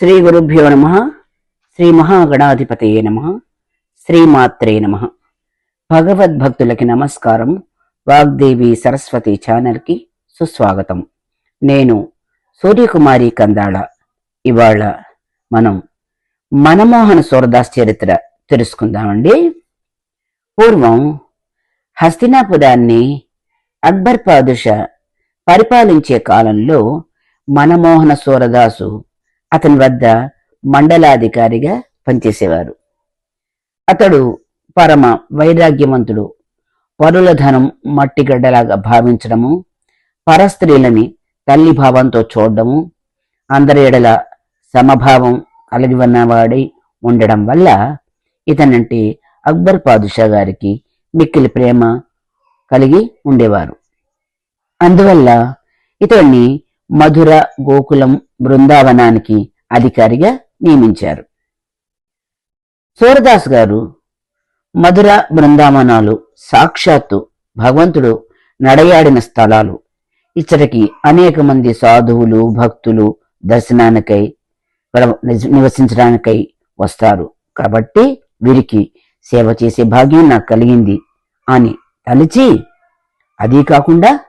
శ్రీ గురుభ్యో నమ శ్రీ మహాగణాధిపతయే నమ శ్రీమాత్రే నమ. భగవద్భక్తులకి నమస్కారం వాగ్దేవి సరస్వతి ఛానల్కి సుస్వాగతం. నేను సూర్యకుమారి కందాళ. ఇవాళ మనం మనమోహన సూరదాస్ చరిత్ర తెలుసుకుందామండి. పూర్వం హస్తినాపురాన్ని అక్బర్ పాదుష పరిపాలించే కాలంలో మనమోహన సూరదాసు అతని వద్ద మండలాధికారిగా పనిచేసేవారు. అతడు పరమ వైరాగ్యవంతుడు. పరుల ధనం మట్టిగడ్డలాగా భావించడము పరస్త్రీలని తల్లి భావంతో చూడడము అందరి ఎడల సమభావం కలిగి ఉన్నవాడై ఉండడం వల్ల ఇతనంటే అక్బర్ పాదుషా గారికి మిక్కిలి ప్రేమ కలిగి ఉండేవారు. అందువల్ల ఇతన్ని మధుర గోకులం బృందావనానికి అధికారిగా నియమించారు. సూరదాస్ గారు మధుర బృందావనాలు సాక్షాత్తు భగవంతుడు నడయాడిన స్థలాలు. ఇచ్చటికి అనేక మంది సాధువులు భక్తులు దర్శనానికై నివసించడానికై వస్తారు. కాబట్టి వీరికి సేవ చేసే భాగ్యం నాకు కలిగింది అని తలిచి అదీ కాకుండా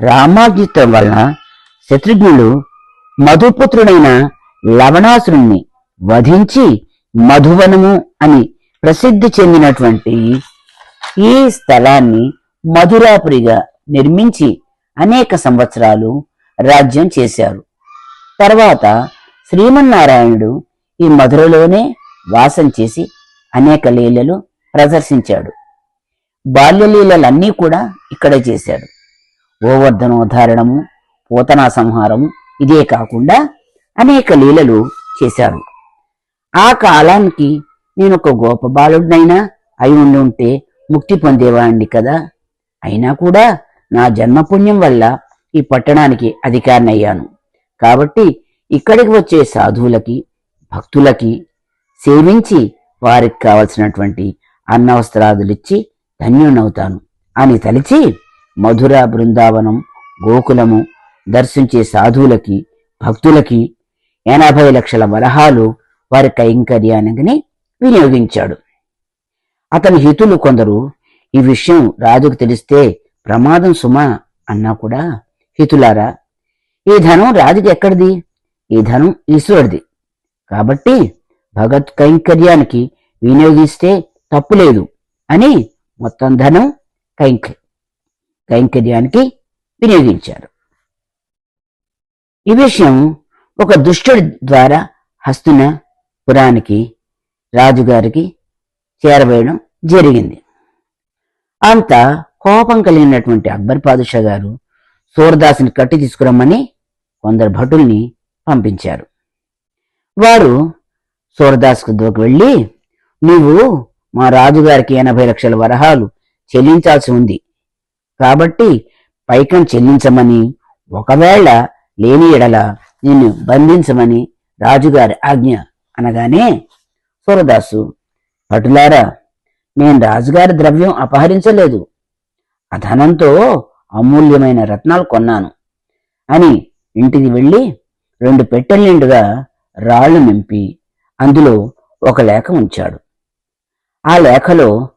రామాజ్ఞిత్వం వలన శత్రుఘ్నుడు మధుపుత్రుడైన లవణాసురుణ్ణి వధించి మధువనము అని ప్రసిద్ధి చెందినటువంటి ఈ స్థలాన్ని మధురాపురిగా నిర్మించి అనేక సంవత్సరాలు రాజ్యం చేశారు. తర్వాత శ్రీమన్నారాయణుడు ఈ మధురలోనే వాసం చేసి అనేక లీలలు ప్రదర్శించాడు. బాల్యలీలలన్నీ కూడా ఇక్కడే చేశాడు. గోవర్ధనోధారణము పోతనా సంహారము ఇదే కాకుండా అనేక లీలలు చేశారు. ఆ కాలానికి నేను ఒక గోప బాలుడినైనా అయి ఉండి ఉంటే ముక్తి పొందేవాడిని కదా. అయినా కూడా నా జన్మపుణ్యం వల్ల ఈ పట్టణానికి అధికారిని అయ్యాను కాబట్టి ఇక్కడికి వచ్చే సాధువులకి భక్తులకి సేవించి వారికి కావలసినటువంటి అన్నవస్త్రాదులిచ్చి ధన్యుణ్ణవుతాను. అని తలిచి మధుర బృందావనం గోకులము దర్శించే సాధువులకి భక్తులకి ఎనభై లక్షల వరహాలు వారి కైంకర్యానికి వినియోగించాడు. అతని హితులు కొందరు ఈ విషయం రాజుకు తెలిస్తే ప్రమాదం సుమా అన్నా కూడా హితులారా ఈ ధనం రాజుకి ఎక్కడిది? ఈ ధనం ఈశ్వరుడిది. కాబట్టి భగత్ కైంకర్యానికి వినియోగిస్తే తప్పులేదు అని మొత్తం ధనం కైంక కైంకర్యానికి వినియోగించారు. ఈ విషయం ఒక దుష్టుడి ద్వారా హస్తున పురానికి రాజుగారికి చేరవేయడం జరిగింది. అంత కోపం కలిగినటువంటి అక్బర్ పాదుషా గారు సూరదాసుని కట్టి తీసుకురమ్మని కొందరు భటుల్ని పంపించారు. వారు సూర్దాస్కు దూకి వెళ్ళి నువ్వు మా రాజుగారికి ఎనభై లక్షల వరహాలు చెల్లించాల్సి ఉంది. కాబట్టి పైకం చెల్లించమని ఒకవేళ లేని ఎడల నిన్ను బంధించమని రాజుగారి ఆజ్ఞ అనగానే సూరదాసు పటులారా నేను రాజుగారి ద్రవ్యం అపహరించలేదు. ఆ ధనంతో అమూల్యమైన రత్నాలు కొన్నాను. అని ఇంటికి వెళ్ళి రెండు పెట్టెల నిండుగా రాళ్ళు నింపి అందులో ఒక లేఖ ఉంచాడు. ఆ లేఖలో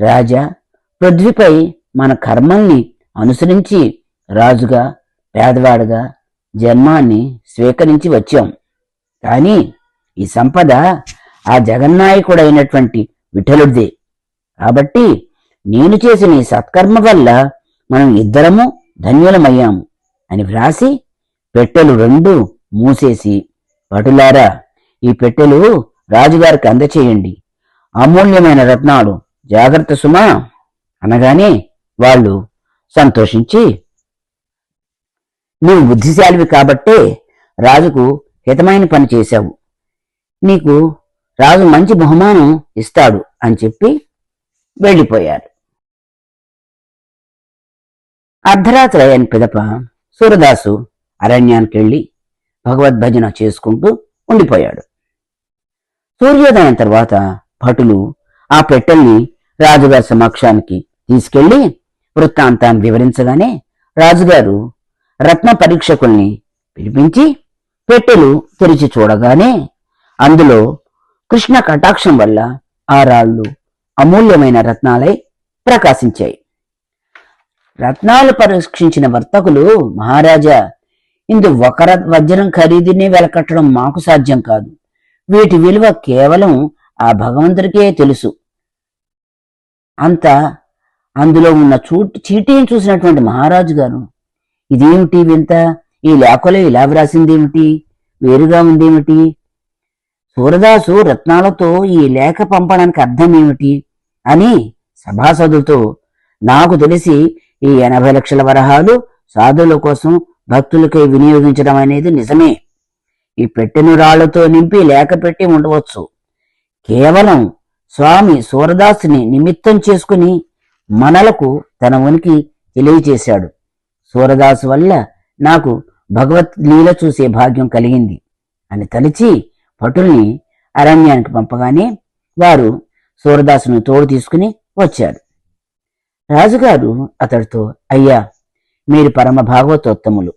రాజా పృథ్వీపై మన కర్మల్ని అనుసరించి రాజుగా పేదవాడుగా జన్మాన్ని స్వీకరించి వచ్చాం. కానీ ఈ సంపద ఆ జగన్నాయకుడైనటువంటి విఠలుడిదే. కాబట్టి నేను చేసిన ఈ సత్కర్మ వల్ల మనం ఇద్దరము ధన్యులమయ్యాము అని వ్రాసి పెట్టెలు రెండు మూసేసి పటులారా ఈ పెట్టెలు రాజుగారికి అందచేయండి. అమూల్యమైన రత్నాలు. జాగ్రత్త సుమా. అనగానే వాళ్ళు సంతోషించి నీవు బుద్ధిశాలివి కాబట్టే రాజుకు హితమైన పని చేశావు. నీకు రాజు మంచి బహుమానం ఇస్తాడు అని చెప్పి వెళ్ళిపోయారు అర్ధరాత్రి అయిన పిదప సూరదాసు అరణ్యానికి వెళ్ళి భగవద్భజన చేసుకుంటూ ఉండిపోయాడు. సూర్యోదయం తర్వాత భటులు ఆ పెట్టెల్ని రాజుగారి సమక్షానికి తీసుకెళ్ళి వృత్తాంతాన్ని వివరించగానే రాజుగారు రత్న పరీక్షకుల్ని పిలిపించి పెట్టెలు తెరిచి చూడగానే అందులో కృష్ణ కటాక్షం వల్ల ఆ రాళ్ళు అమూల్యమైన రత్నాలై ప్రకాశించాయి. రత్నాలు పరీక్షించిన వర్తకులు మహారాజా ఇందు ఒక వజ్రం ఖరీదునే వెలకట్టడం మాకు సాధ్యం కాదు. వీటి విలువ కేవలం ఆ భగవంతుడికే తెలుసు. అంత అందులో ఉన్న చూ చీటీని చూసినటువంటి మహారాజు గారు ఇదేమిటి వింత? ఈ లేఖలో ఇలా వ్రాసిందేమిటి? వేరుగా ఉందేమిటి? సూరదాసు రత్నాలతో ఈ లేఖ పంపడానికి అర్థం ఏమిటి అని సభాసదులతో నాకు తెలిసి ఈ ఎనభై లక్షల వరహాలు సాధువుల కోసం భక్తులకై వినియోగించడం అనేది నిజమే. ఈ పెట్టెను రాళ్ళతో నింపి లేఖ పెట్టి ఉండవచ్చు. కేవలం స్వామి సూరదాసుని నిమిత్తం చేసుకుని మనలకు తన ఉనికి తెలియచేశాడు. సూరదాసు వల్ల నాకు భగవత్ లీల చూసే భాగ్యం కలిగింది అని తలిచి భటుల్ని అరణ్యానికి పంపగానే వారు సూరదాసును తోడు తీసుకుని వచ్చారు. రాజుగారు అతడితో అయ్యా మీరు పరమ భాగవతోత్తములు.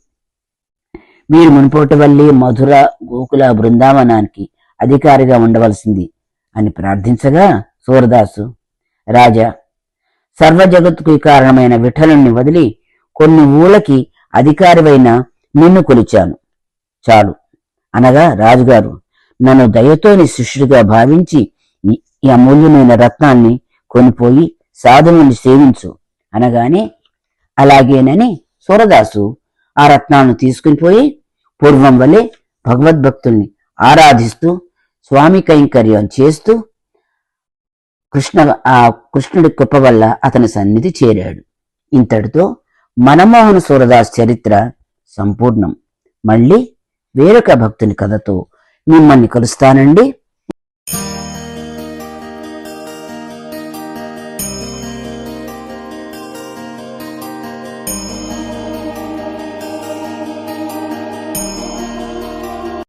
మీరు మునుపోటవల్లి మధుర గోకుల బృందావనానికి అధికారిగా ఉండవలసింది అని ప్రార్థించగా సూరదాసు రాజా సర్వ జగత్తుకు కారణమైన విఠలుణ్ణి వదిలి కొన్ని ఊళ్ళకి అధికారివైన నిన్ను కొలిచాను. చాలు. అనగా రాజుగారు నన్ను దయతోని శిష్యుడిగా భావించి ఈ- అమూల్యమైన రత్నాన్ని కొనిపోయి సాధువుని సేవించు. అనగానే అలాగేనని సూరదాసు ఆ రత్నాలను తీసుకుని పోయి పూర్వం వలె భగవద్భక్తుల్ని ఆరాధిస్తూ స్వామి కైంకర్యం చేస్తూ కృష్ణ ఆ కృష్ణుడి కృప వల్ల అతని సన్నిధి చేరాడు. ఇంతటితో మనమోహన సూరదాస్ చరిత్ర సంపూర్ణం. మళ్ళీ వేరొక భక్తుని కథతో మిమ్మల్ని కలుస్తానండి.